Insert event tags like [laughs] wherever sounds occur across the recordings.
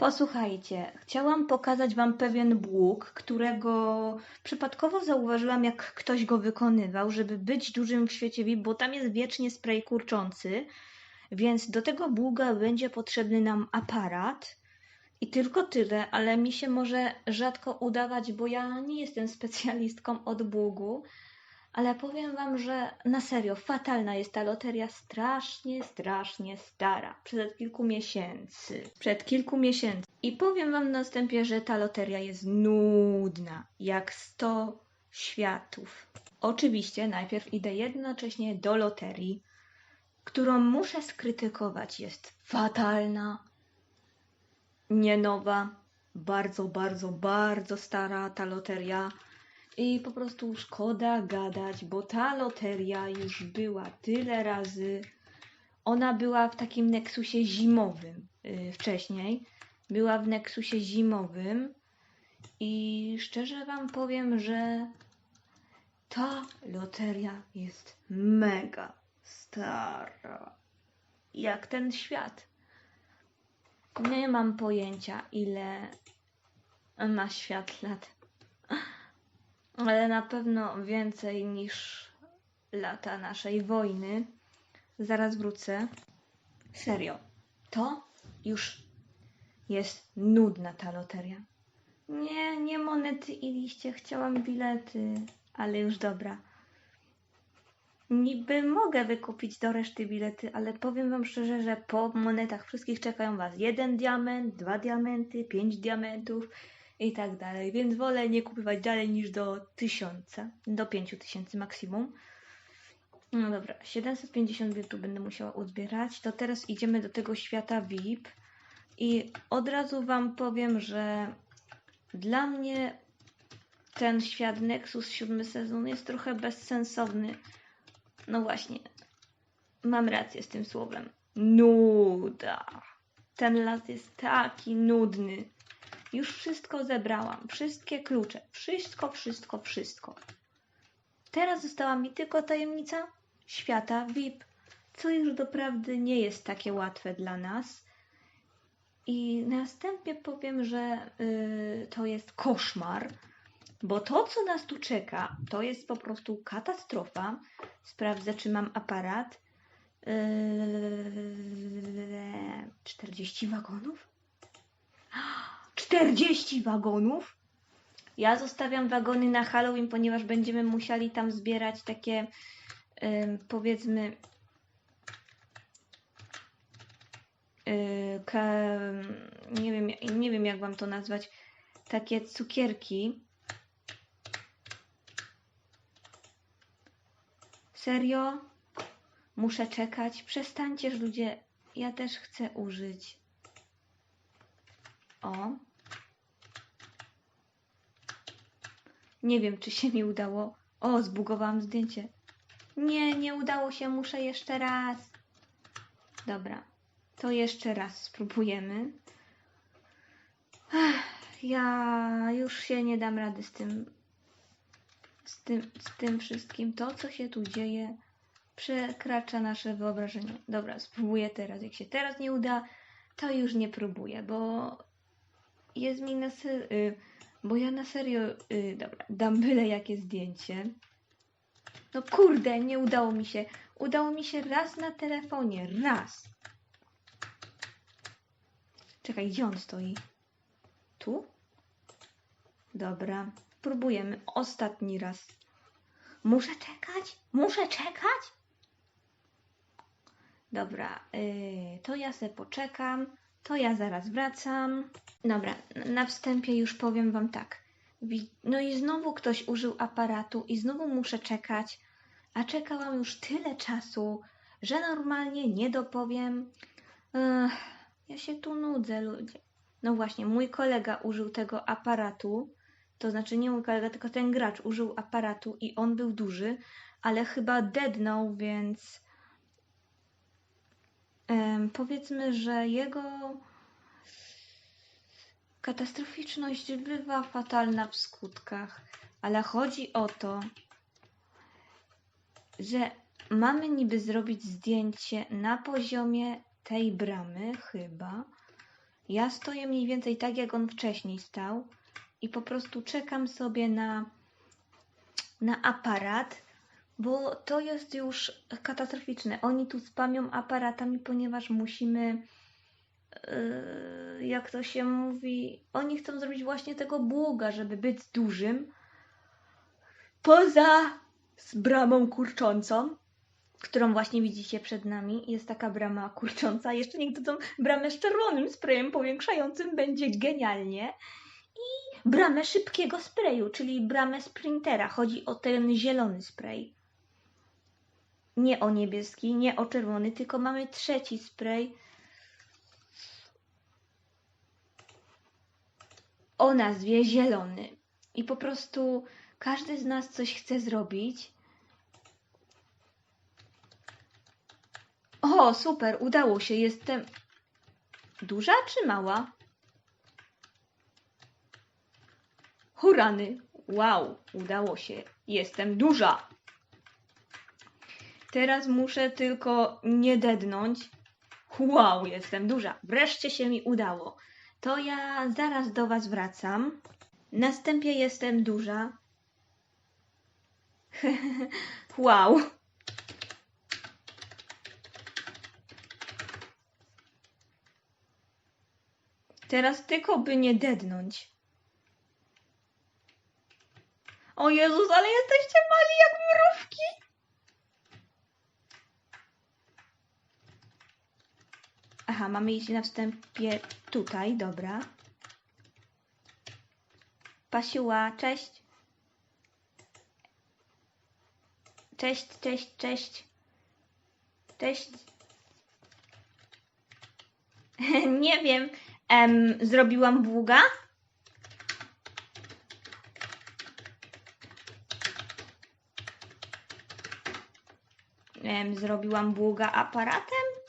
Posłuchajcie, chciałam pokazać Wam pewien błąd, którego przypadkowo zauważyłam, jak ktoś go wykonywał, żeby być dużym w świecie VIP, bo tam jest wiecznie spray kurczący, więc do tego bługa będzie potrzebny nam aparat. I tylko tyle, ale mi się może rzadko udawać, bo ja nie jestem [laughs] specjalistką od bługu, ale powiem wam, że na serio, fatalna jest ta loteria, strasznie, strasznie stara. Przed kilku miesięcy. Przed kilku miesięcy. I powiem wam na wstępie, że ta loteria jest nudna, jak 100 światów. Oczywiście najpierw idę jednocześnie do loterii, którą muszę skrytykować. Jest fatalna, nie nowa, bardzo, bardzo, bardzo stara ta loteria. I po prostu szkoda gadać, bo ta loteria już była tyle razy. Ona była w takim Nexusie zimowym yy, wcześniej. Była w Nexusie zimowym i szczerze Wam powiem, że ta loteria jest mega stara. Jak ten świat. Nie mam pojęcia, ile ma świat lat ale na pewno więcej niż lata naszej wojny. Zaraz wrócę. Serio, to już jest nudna ta loteria. Nie, nie monety i liście, chciałam bilety, ale już dobra. Niby mogę wykupić do reszty bilety, ale powiem Wam szczerze, że po monetach wszystkich czekają Was jeden diament, dwa diamenty, pięć diamentów, i tak dalej. Więc wolę nie kupować dalej niż do 1000, do 5000 maksimum. No dobra, 750 biletów będę musiała uzbierać. To teraz idziemy do tego świata VIP. I od razu Wam powiem, że dla mnie ten świat Nexus 7 sezon jest trochę bezsensowny. No właśnie, mam rację z tym słowem. Nuda. Ten las jest taki nudny. Już wszystko zebrałam, wszystkie klucze, wszystko, wszystko, wszystko. Teraz została mi tylko tajemnica świata VIP, co już doprawdy nie jest takie łatwe dla nas. I następnie powiem, że yy, to jest koszmar, bo to, co nas tu czeka, to jest po prostu katastrofa. Sprawdzę, czy mam aparat. Yy, 40 wagonów? 40 wagonów. Ja zostawiam wagony na Halloween, ponieważ będziemy musieli tam zbierać takie, yy, powiedzmy, yy, nie, wiem, nie wiem, jak wam to nazwać, takie cukierki. Serio? Muszę czekać? Przestańcie, ludzie. Ja też chcę użyć. O. Nie wiem, czy się mi udało. O, zbugowałam zdjęcie. Nie, nie udało się, muszę jeszcze raz. Dobra, to jeszcze raz spróbujemy. Ech, ja już się nie dam rady z tym, z tym, z tym wszystkim. To, co się tu dzieje, przekracza nasze wyobrażenie. Dobra, spróbuję teraz. Jak się teraz nie uda, to już nie próbuję, bo jest mi na serio. Bo ja na serio. Y, dobra, dam byle jakie zdjęcie. No kurde, nie udało mi się. Udało mi się raz na telefonie. Raz. Czekaj, gdzie on stoi? Tu? Dobra, próbujemy. Ostatni raz. Muszę czekać? Muszę czekać? Dobra, yy, to ja se poczekam. To ja zaraz wracam. Dobra, na wstępie już powiem Wam tak. No i znowu ktoś użył aparatu i znowu muszę czekać, a czekałam już tyle czasu, że normalnie nie dopowiem. Ech, ja się tu nudzę, ludzie. No właśnie, mój kolega użył tego aparatu, to znaczy nie mój kolega, tylko ten gracz użył aparatu i on był duży, ale chyba deadnął, więc powiedzmy, że jego katastroficzność bywa fatalna w skutkach, ale chodzi o to, że mamy niby zrobić zdjęcie na poziomie tej bramy, chyba. Ja stoję mniej więcej tak, jak on wcześniej stał i po prostu czekam sobie na, na aparat, bo to jest już katastroficzne. Oni tu spamią aparatami, ponieważ musimy, yy, jak to się mówi, oni chcą zrobić właśnie tego błoga, żeby być dużym. Poza z bramą kurczącą, którą właśnie widzicie przed nami, jest taka brama kurcząca. Jeszcze niech dodadzą bramę z czerwonym sprayem powiększającym, będzie genialnie. I bramę szybkiego sprayu, czyli bramę sprintera. Chodzi o ten zielony spray. Nie o niebieski, nie o czerwony, tylko mamy trzeci spray. O nazwie zielony. I po prostu każdy z nas coś chce zrobić. O, super, udało się. Jestem duża czy mała? Hurany! Wow, udało się. Jestem duża. Teraz muszę tylko nie dednąć. Wow, jestem duża. Wreszcie się mi udało. To ja zaraz do Was wracam. Następnie jestem duża. [laughs] wow. Teraz tylko by nie dednąć. O Jezus, ale jesteście mali jak mrówki. Aha, mamy iść na wstępie tutaj, dobra. Pasiuła, cześć. Cześć, cześć, cześć. Cześć. [laughs] Nie wiem, em, zrobiłam długa? Em, zrobiłam długa aparatem?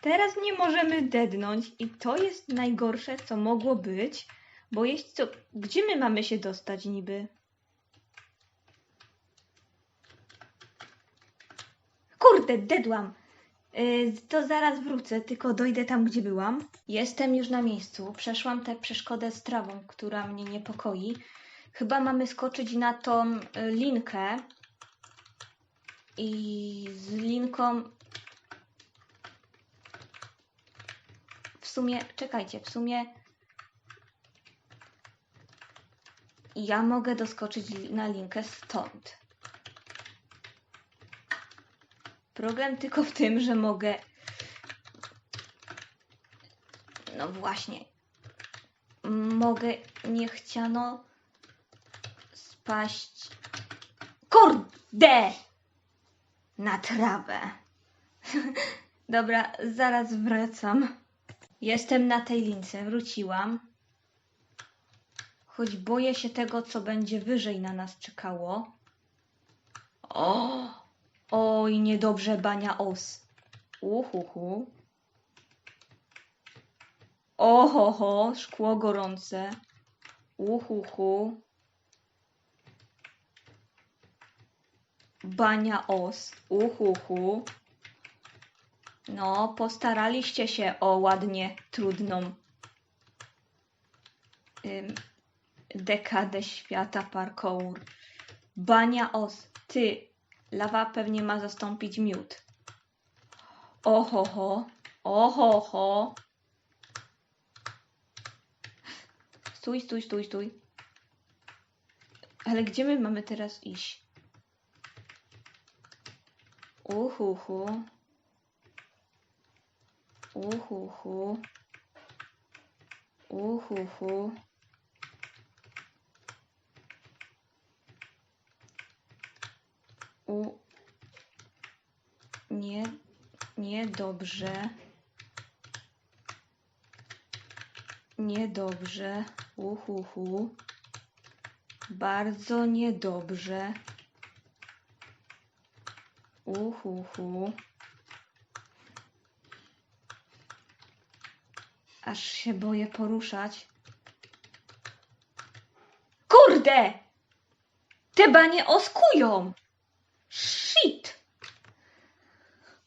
Teraz nie możemy dednąć i to jest najgorsze, co mogło być, bo jest co... Gdzie my mamy się dostać niby? Kurde, dedłam! Yy, to zaraz wrócę, tylko dojdę tam, gdzie byłam. Jestem już na miejscu. Przeszłam tę przeszkodę z trawą, która mnie niepokoi. Chyba mamy skoczyć na tą y, linkę. I z linką sumie, czekajcie, w sumie ja mogę doskoczyć na linkę stąd. Problem tylko w tym, że mogę. No właśnie. Mogę niechciano spaść. Kurde! Na trawę. [laughs] Dobra, zaraz wracam. Jestem na tej lince, wróciłam. Choć boję się tego, co będzie wyżej na nas czekało. O! Oj, niedobrze bania os. Uhuhu. Ohoho, szkło gorące. Uhuhu. Bania os. Uhuhu. No, postaraliście się o ładnie trudną ym, dekadę świata parkour. Bania os. Ty, lawa pewnie ma zastąpić miód. Ohoho, ohoho. Stój, stój, stój, stój. Ale gdzie my mamy teraz iść? Uhuhu. Uhuhu. Uhuhu. U. Nie, niedobrze. Niedobrze. Uhuhu. Bardzo niedobrze. Uhuhu. Aż się boję poruszać. Kurde! Te banie oskują! Shit!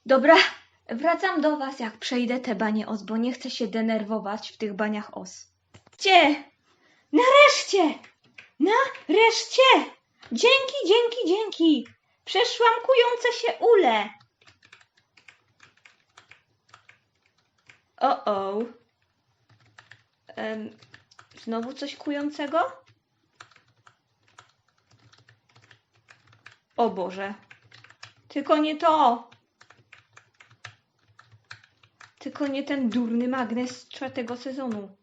Dobra, Wracam do was, jak przejdę te banie os, bo nie chcę się denerwować w tych baniach os. Gdzie? Nareszcie! Nareszcie! Dzięki, dzięki, dzięki! Przeszłam kujące się ule. O, Em, znowu coś kującego? O Boże. Tylko nie to. Tylko nie ten durny magnes czwartego sezonu.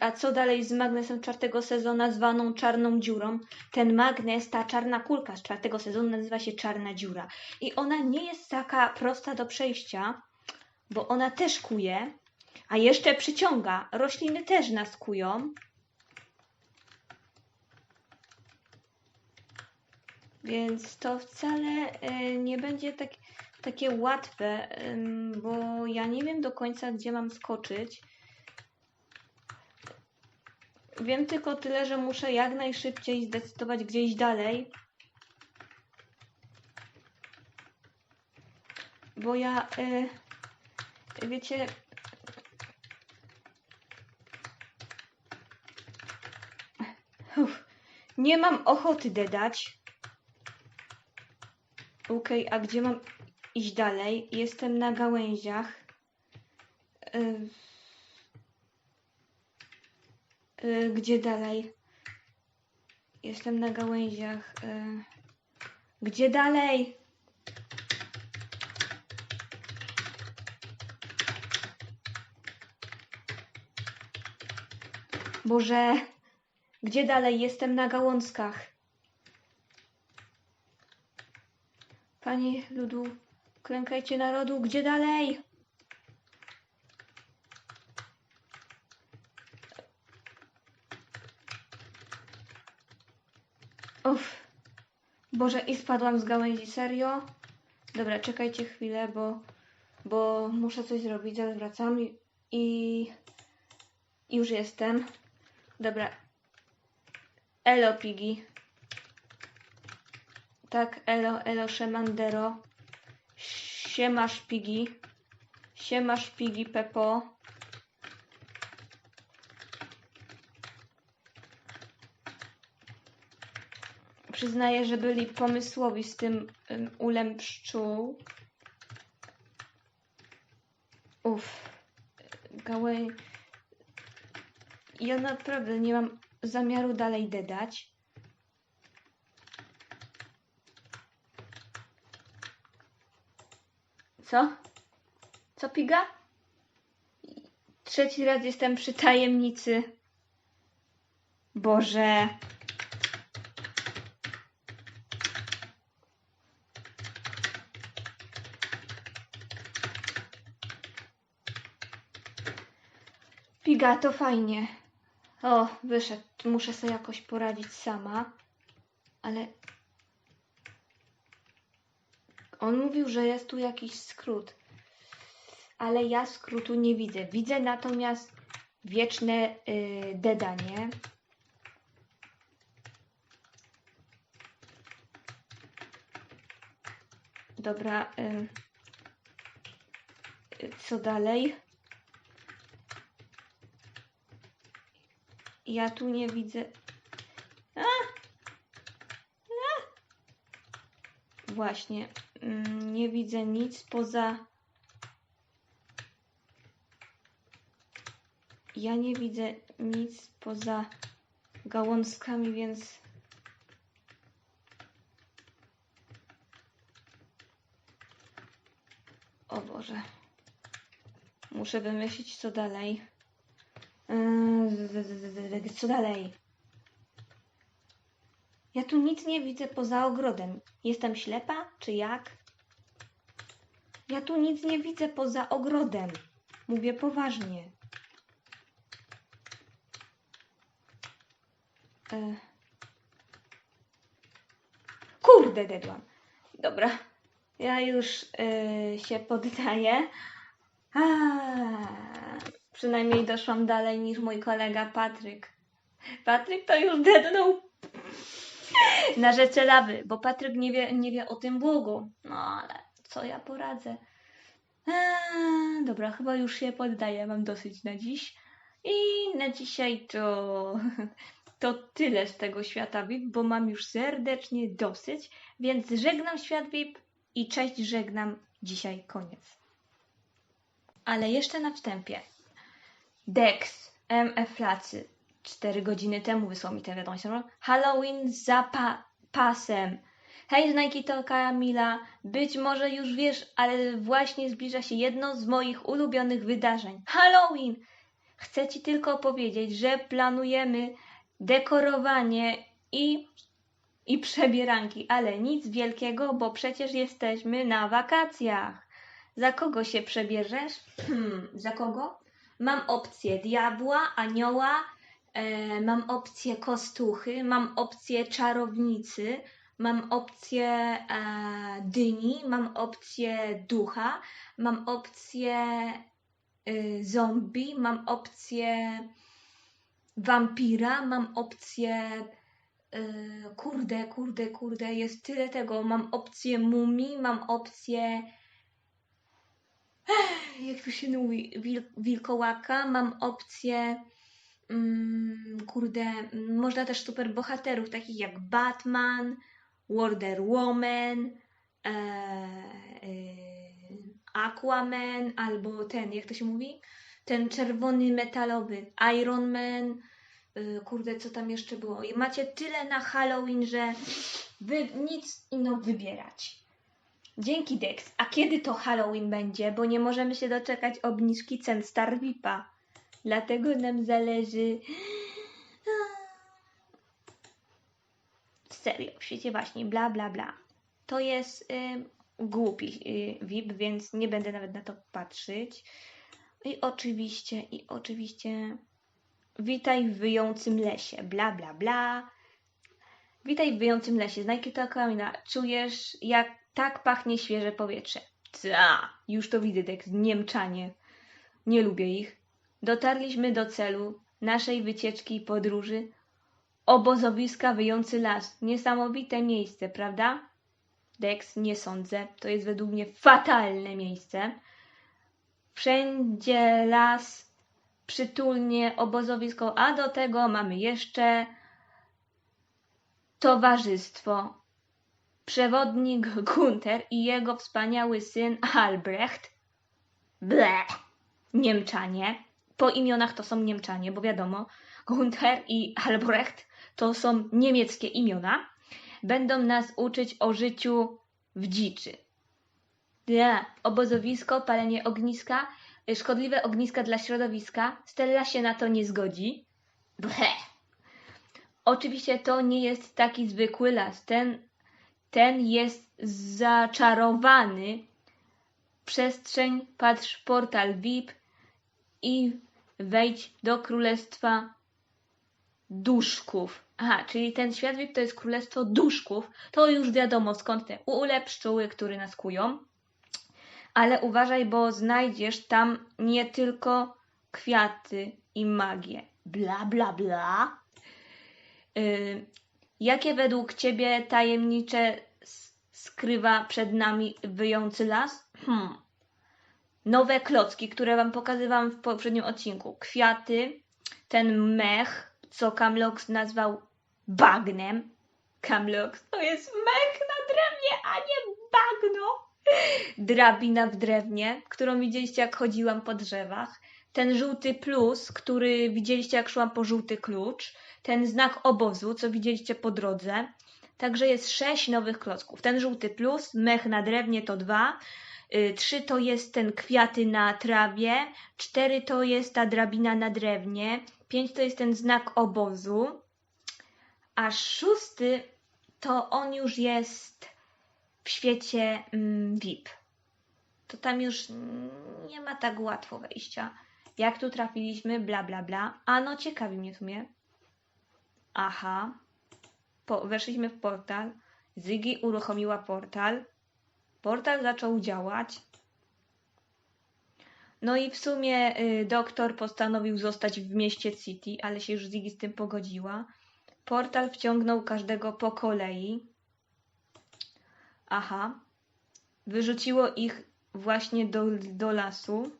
A co dalej z magnesem czwartego sezonu zwaną czarną dziurą? Ten magnes, ta czarna kulka z czwartego sezonu nazywa się czarna dziura. I ona nie jest taka prosta do przejścia, bo ona też kuje, a jeszcze przyciąga. Rośliny też nas kują. Więc to wcale e, nie będzie tak, takie łatwe, bo ja nie wiem do końca, gdzie mam skoczyć. Wiem tylko tyle, że muszę jak najszybciej zdecydować gdzieś dalej. Bo ja, y, wiecie, Uff, nie mam ochoty dedać. Okej, a gdzie mam iść dalej? Jestem na gałęziach. Y, Y, gdzie dalej? Jestem na gałęziach. Y, gdzie dalej? Boże, gdzie dalej? Jestem na gałązkach. Panie ludu, klękajcie narodu, gdzie dalej? Uff. Boże, i spadłam z gałęzi, serio? Dobra, czekajcie chwilę, bo, bo muszę coś zrobić, zaraz wracam i, i już jestem. Dobra. Elo, Pigi. Tak, elo, elo, Szemandero. Siemasz, Pigi. Siemasz, Pigi, Pepo. Przyznaję, że byli pomysłowi z tym ym, ulem pszczół. Uff. Gałę... Ja naprawdę nie mam zamiaru dalej dedać. Co? Co piga? Trzeci raz jestem przy tajemnicy. Boże. Piga, to fajnie. O, wyszedł. Muszę sobie jakoś poradzić sama. Ale. On mówił, że jest tu jakiś skrót. Ale ja skrótu nie widzę. Widzę natomiast wieczne yy, dedanie. Dobra. y, y, co dalej? Ja tu nie widzę. A! A! Właśnie. mm, Nie widzę nic poza. Ja nie widzę nic poza gałązkami, więc. O Boże. Muszę wymyślić, co dalej. Yy, Co dalej? Ja tu nic nie widzę poza ogrodem. Jestem ślepa, czy jak? Ja tu nic nie widzę poza ogrodem. Mówię poważnie. E... Kurde, dedłam. Dobra, ja już e, się poddaję. A, przynajmniej doszłam dalej niż mój kolega Patryk. Patryk to już dednął na rzeczy lawy, bo Patryk nie wie, nie wie o tym błogu. No ale co ja poradzę? Eee, dobra, chyba już się poddaję, mam dosyć na dziś. I na dzisiaj to, to tyle z tego świata VIP, bo mam już serdecznie dosyć, więc żegnam świat VIP i cześć, żegnam dzisiaj koniec. Ale jeszcze na wstępie. Dex, MF Lacy, 4 godziny temu wysłał mi tę wiadomość. Halloween za pa pasem. Hej, Nike to Kamila. Być może już wiesz, ale właśnie zbliża się jedno z moich ulubionych wydarzeń. Halloween! Chcę Ci tylko powiedzieć, że planujemy dekorowanie i, i przebieranki, ale nic wielkiego, bo przecież jesteśmy na wakacjach. Za kogo się przebierzesz? [clears throat] Za kogo? Mam opcję diabła, anioła, e, mam opcję kostuchy, mam opcję czarownicy, mam opcję e, dyni, mam opcję ducha, mam opcję y, zombie, mam opcję wampira, mam opcję y, kurde, kurde, kurde, jest tyle tego, mam opcję mumii, mam opcję jak to się mówi, wil, wilkołaka, mam opcję mm, kurde, można też super bohaterów takich jak Batman, Wonder Woman, e, e, Aquaman, albo ten, jak to się mówi? Ten czerwony metalowy, Iron Man, e, kurde, co tam jeszcze było? I macie tyle na Halloween, że wy nic ino wybierać. Dzięki Dex. A kiedy to Halloween będzie? Bo nie możemy się doczekać obniżki cen Star VIPa. Dlatego nam zależy. [gasps] Serio, w świecie właśnie, bla bla bla. To jest y, głupi y, VIP, więc nie będę nawet na to patrzeć. I oczywiście, i oczywiście. Witaj w wyjącym lesie, bla bla bla. Witaj w wyjącym lesie. Znajki to Kamila. Czujesz, jak tak pachnie świeże powietrze. Ta, już to widzę, tak Niemczanie. Nie lubię ich. Dotarliśmy do celu naszej wycieczki i podróży. Obozowiska wyjący las. Niesamowite miejsce, prawda? Dex, nie sądzę. To jest według mnie fatalne miejsce. Wszędzie las, przytulnie, obozowisko, a do tego mamy jeszcze towarzystwo. Przewodnik Gunther i jego wspaniały syn Albrecht. Ble! Niemczanie. Po imionach to są Niemczanie, bo wiadomo, Gunther i Albrecht to są niemieckie imiona. Będą nas uczyć o życiu w dziczy. Ble! Obozowisko, palenie ogniska, szkodliwe ogniska dla środowiska. Stella się na to nie zgodzi. Ble! Oczywiście to nie jest taki zwykły las. Ten, ten jest zaczarowany. Przestrzeń, patrz portal VIP i wejdź do królestwa duszków. Aha, czyli ten świat VIP to jest królestwo duszków. To już wiadomo skąd te ule, pszczóły, które nas kują. Ale uważaj, bo znajdziesz tam nie tylko kwiaty i magię. Bla, bla, bla. Jakie według Ciebie tajemnicze skrywa przed nami wyjący las? Hmm. Nowe klocki, które Wam pokazywałam w poprzednim odcinku. Kwiaty, ten mech, co Kamlox nazwał bagnem. Kamlox to jest mech na drewnie, a nie bagno. Drabina w drewnie, którą widzieliście jak chodziłam po drzewach. Ten żółty plus, który widzieliście jak szłam po żółty klucz ten znak obozu, co widzieliście po drodze. Także jest sześć nowych klocków. Ten żółty plus, mech na drewnie to dwa, y, trzy to jest ten kwiaty na trawie, cztery to jest ta drabina na drewnie, pięć to jest ten znak obozu, a szósty to on już jest w świecie mm, VIP. to tam już nie ma tak łatwo wejścia. Jak tu trafiliśmy, bla bla bla. A no, ciekawi mnie tu mnie. Aha. Po, weszliśmy w portal. Zygi uruchomiła portal. Portal zaczął działać. No i w sumie y, doktor postanowił zostać w mieście City, ale się już Ziggy z tym pogodziła. Portal wciągnął każdego po kolei. Aha. Wyrzuciło ich właśnie do, do lasu.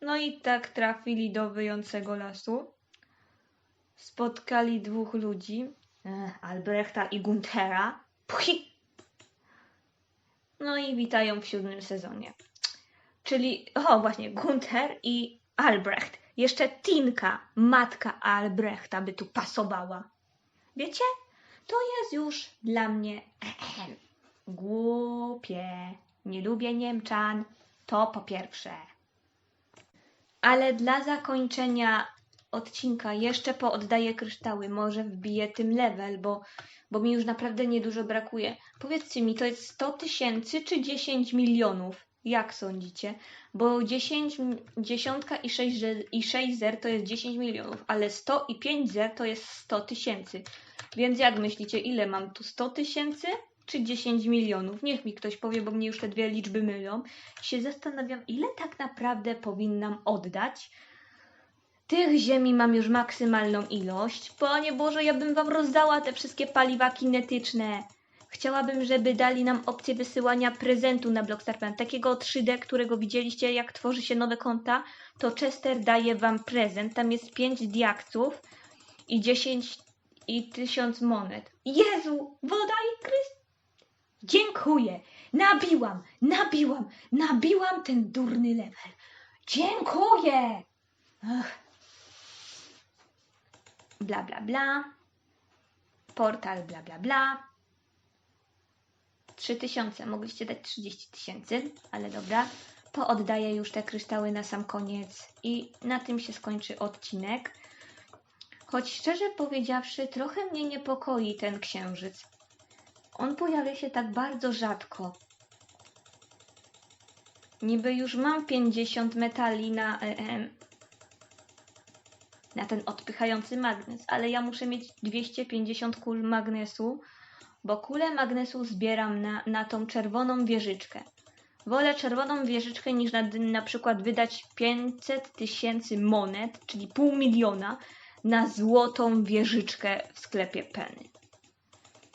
No i tak trafili do wyjącego lasu. Spotkali dwóch ludzi. Ech, Albrechta i Guntera. Pchi! No i witają w siódmym sezonie. Czyli, o właśnie, Gunther i Albrecht. Jeszcze Tinka, matka Albrechta, by tu pasowała. Wiecie? To jest już dla mnie głupie. Nie lubię Niemczan. To po pierwsze. Ale dla zakończenia odcinka jeszcze pooddaję kryształy. Może wbiję tym level, bo, bo mi już naprawdę niedużo brakuje. Powiedzcie mi, to jest 100 tysięcy czy 10 milionów? Jak sądzicie? Bo 10, m- dziesiątka i 6, zer- i 6 zer to jest 10 milionów, ale 100 i 5 zer to jest 100 tysięcy. Więc jak myślicie, ile mam tu? 100 tysięcy czy 10 milionów? Niech mi ktoś powie, bo mnie już te dwie liczby mylą. Się zastanawiam, ile tak naprawdę powinnam oddać. Tych ziemi mam już maksymalną ilość. Panie Boże, ja bym wam rozdała te wszystkie paliwa kinetyczne. Chciałabym, żeby dali nam opcję wysyłania prezentu na Blockstar Takiego 3D, którego widzieliście, jak tworzy się nowe konta, to Chester daje wam prezent. Tam jest 5 diakców i 10 i 1000 monet. Jezu, woda i kryst. Dziękuję. Nabiłam, nabiłam, nabiłam ten durny level. Dziękuję. Bla, bla, bla. Portal, bla, bla, bla. 3000, mogliście dać 30 tysięcy, ale dobra. Pooddaję już te kryształy na sam koniec i na tym się skończy odcinek. Choć szczerze powiedziawszy, trochę mnie niepokoi ten księżyc. On pojawia się tak bardzo rzadko. Niby już mam 50 metali na, na ten odpychający magnes, ale ja muszę mieć 250 kul magnesu, bo kulę magnesu zbieram na, na tą czerwoną wieżyczkę. Wolę czerwoną wieżyczkę niż na, na przykład wydać 500 tysięcy monet, czyli pół miliona, na złotą wieżyczkę w sklepie Penny.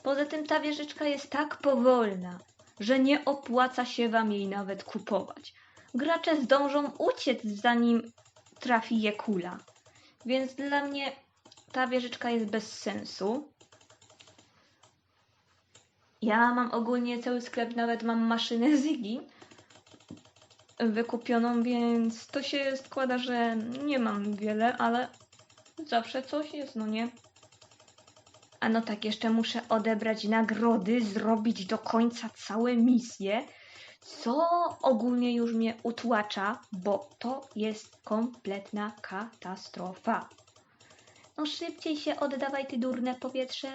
Poza tym ta wieżyczka jest tak powolna, że nie opłaca się wam jej nawet kupować. Gracze zdążą uciec, zanim trafi je kula. Więc dla mnie ta wieżyczka jest bez sensu. Ja mam ogólnie cały sklep, nawet mam maszynę [laughs] Ziggy wykupioną, więc to się składa, że nie mam wiele, ale zawsze coś jest, no nie? A no tak, jeszcze muszę odebrać nagrody, zrobić do końca całe misje, co ogólnie już mnie utłacza, bo to jest kompletna katastrofa. No szybciej się oddawaj, ty durne powietrze.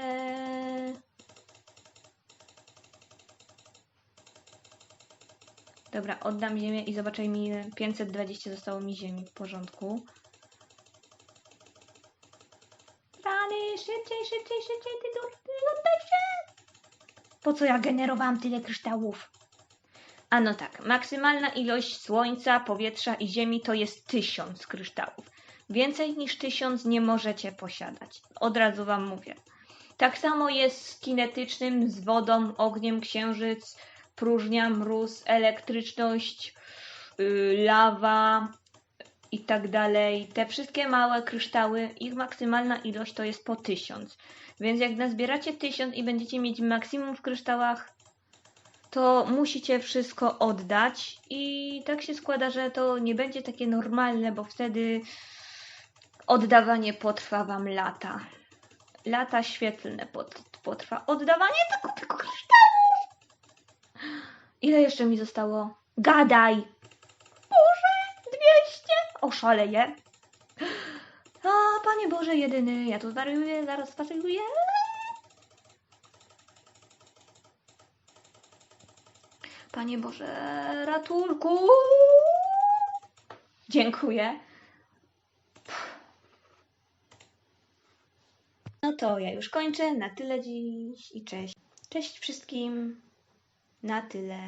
Dobra, oddam ziemię i zobaczę mi ile 520 zostało mi ziemi w porządku. Rany, szybciej, szybciej, szybciej, ty durny, oddaj się! Po co ja generowałam tyle kryształów? A no tak, maksymalna ilość słońca, powietrza i ziemi to jest 1000 kryształów. Więcej niż 1000 nie możecie posiadać. Od razu wam mówię. Tak samo jest z kinetycznym, z wodą, ogniem, księżyc, próżnia, mróz, elektryczność, yy, lawa i tak dalej. Te wszystkie małe kryształy, ich maksymalna ilość to jest po 1000. Więc jak nazbieracie 1000 i będziecie mieć maksimum w kryształach, to musicie wszystko oddać i tak się składa, że to nie będzie takie normalne, bo wtedy oddawanie potrwa wam lata. Lata świetlne pot, potrwa oddawanie tylko, tylko kryształów. Ile jeszcze mi zostało? Gadaj! Boże, 200! Oszaleję. A, Panie Boże, jedyny, ja tu zwariuję, zaraz zwariuję. Panie Boże, ratunku! Dziękuję. No to ja już kończę. Na tyle dziś i cześć. Cześć wszystkim. Na tyle.